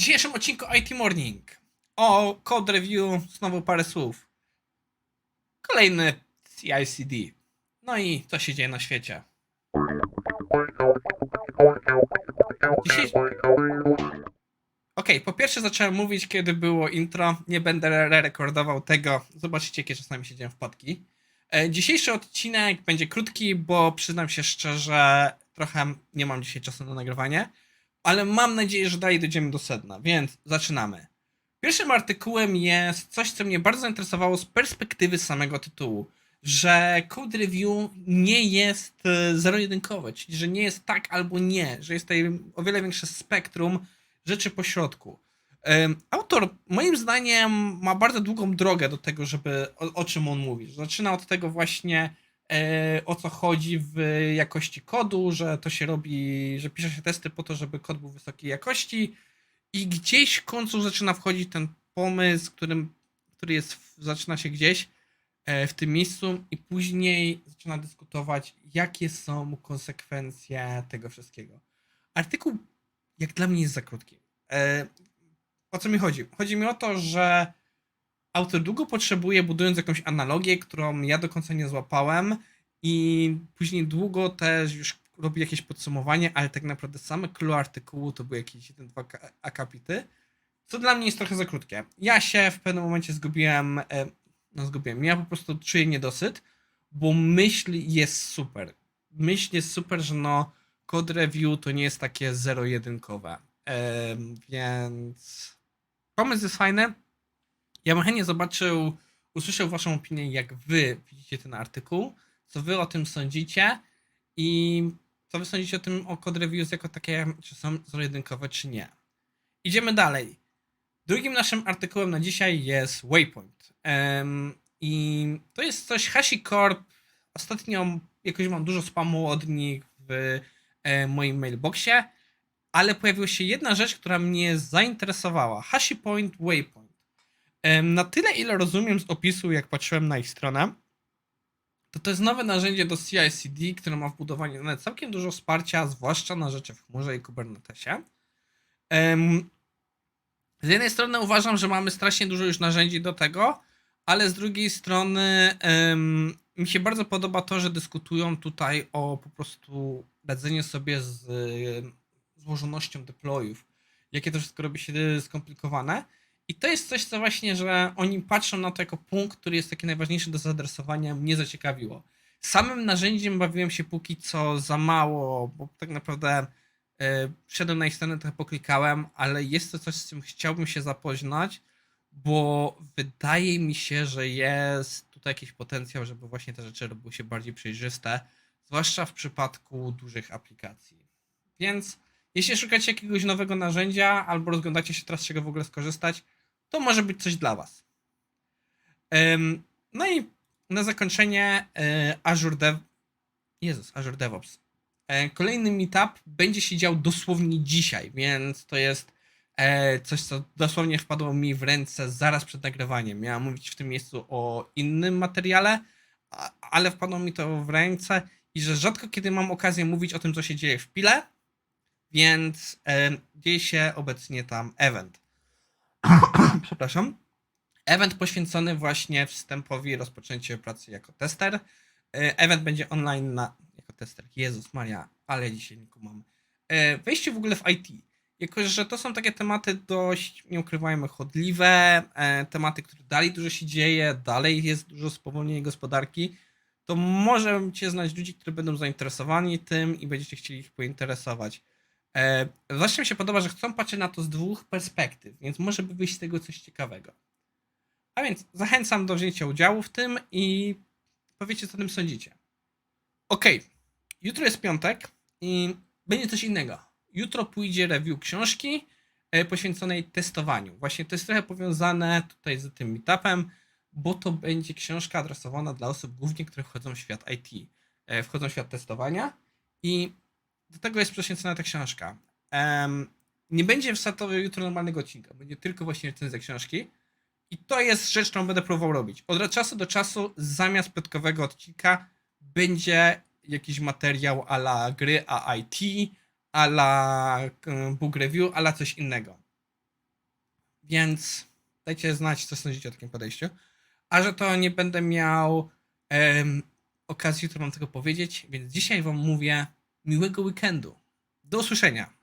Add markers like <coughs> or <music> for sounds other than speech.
W dzisiejszym odcinku IT Morning o code review znowu parę słów. Kolejny CICD. No i co się dzieje na świecie. Dzisiaj... Okej, po pierwsze zacząłem mówić, kiedy było intro. Nie będę re-rekordował tego. Zobaczycie, jakie czasami się dzieją wpadki. E, Dzisiejszy odcinek będzie krótki, bo przyznam się szczerze, trochę nie mam dzisiaj czasu na nagrywanie, ale mam nadzieję, że dalej dojdziemy do sedna, więc zaczynamy. Pierwszym artykułem jest coś, co mnie bardzo zainteresowało z perspektywy samego tytułu, że code review nie jest e, zero-jedynkowe, czyli że nie jest tak albo nie, że jest tutaj o wiele większe spektrum rzeczy pośrodku. Autor, moim zdaniem, ma bardzo długą drogę do tego, żeby o, o czym on mówi. Zaczyna od tego właśnie, o co chodzi w jakości kodu, że to się robi, że pisze się testy po to, żeby kod był wysokiej jakości i gdzieś w końcu zaczyna wchodzić ten pomysł, którym, który jest, zaczyna się gdzieś e, w tym miejscu i później zaczyna dyskutować, jakie są konsekwencje tego wszystkiego. Artykuł, jak dla mnie, jest za krótki. E, o co mi chodzi? Chodzi mi o to, że autor długo potrzebuje, budując jakąś analogię, którą ja do końca nie złapałem, i później długo też już robi jakieś podsumowanie, ale tak naprawdę same clue artykułu to były jakieś jeden, dwa ka- akapity, co dla mnie jest trochę za krótkie. Ja się w pewnym momencie zgubiłem, e, no zgubiłem, ja po prostu czuję niedosyt, bo myśl jest super. Myśl jest super, że no code review to nie jest takie zero-jedynkowe. Więc pomysł jest fajny. Ja bym chętnie zobaczył, usłyszał waszą opinię, jak wy widzicie ten artykuł, co wy o tym sądzicie i co wy sądzicie o tym, o code reviews jako takie, czy są zero-jedynkowe, czy nie. Idziemy dalej. Drugim naszym artykułem na dzisiaj jest Waypoint. Em, I to jest coś, HashiCorp, ostatnio jakoś mam dużo spamu od nich w e, moim mailboxie, ale pojawiła się jedna rzecz, która mnie zainteresowała. HashiPoint Waypoint. Na tyle, ile rozumiem z opisu, jak patrzyłem na ich stronę, to to jest nowe narzędzie do CI/CD, które ma wbudowanie nawet całkiem dużo wsparcia, zwłaszcza na rzeczy w chmurze i Kubernetesie. Z jednej strony uważam, że mamy strasznie dużo już narzędzi do tego, ale z drugiej strony mi się bardzo podoba to, że dyskutują tutaj o po prostu radzeniu sobie z złożonością deployów, jakie to wszystko robi się skomplikowane. I to jest coś, co właśnie, że oni patrzą na to jako punkt, który jest taki najważniejszy do zaadresowania, mnie zaciekawiło. Samym narzędziem bawiłem się póki co za mało, bo tak naprawdę e, wszedłem na ich stronę, trochę poklikałem, ale jest to coś, z czym chciałbym się zapoznać, bo wydaje mi się, że jest tutaj jakiś potencjał, żeby właśnie te rzeczy robiły się bardziej przejrzyste, zwłaszcza w przypadku dużych aplikacji. Więc jeśli szukacie jakiegoś nowego narzędzia albo rozglądacie się teraz, z czego w ogóle skorzystać, to może być coś dla Was. No i na zakończenie e, Azure Dev. Jezus, Azure DevOps. E, Kolejny meetup będzie się dział dosłownie dzisiaj, więc to jest e, coś, co dosłownie wpadło mi w ręce zaraz przed nagrywaniem. Miałem mówić w tym miejscu o innym materiale, ale wpadło mi to w ręce i że rzadko kiedy mam okazję mówić o tym, co się dzieje w Pile, więc dzieje się obecnie tam event. <coughs> Przepraszam. Event poświęcony właśnie wstępowi rozpoczęciu pracy jako tester. E, Event będzie online na. Jako tester. Jezus Maria, ale dzisiaj kumam. E, Wejście w ogóle w IT. Jako, że to są takie tematy dość, nie ukrywajmy, chodliwe, e, tematy, które dalej dużo się dzieje, dalej jest dużo spowolnienia gospodarki, to możecie znaleźć ludzi, którzy będą zainteresowani tym i będziecie chcieli ich pointeresować. E, Zawsze mi się podoba, że chcą patrzeć na to z dwóch perspektyw, więc może by wyjść z tego coś ciekawego. A więc zachęcam do wzięcia udziału w tym i powiecie, co o tym sądzicie. Okej, jutro jest piątek i będzie coś innego. Jutro pójdzie review książki e, poświęconej testowaniu. Właśnie to jest trochę powiązane tutaj z tym meetupem, bo to będzie książka adresowana dla osób głównie, które wchodzą w świat IT, e, wchodzą w świat testowania i do tego jest poświęcona ta książka. Em, nie będzie startował jutro normalnego odcinka, będzie tylko właśnie recenzja książki. I to jest rzecz, którą będę próbował robić. Od czasu do czasu zamiast plotkowego odcinka będzie jakiś materiał a la gry, a IT, a la e, book review, a la coś innego. Więc dajcie znać, co sądzicie o takim podejściu. A że to nie będę miał em, okazji jutro wam tego powiedzieć, więc dzisiaj wam mówię miłego weekendu. Do usłyszenia.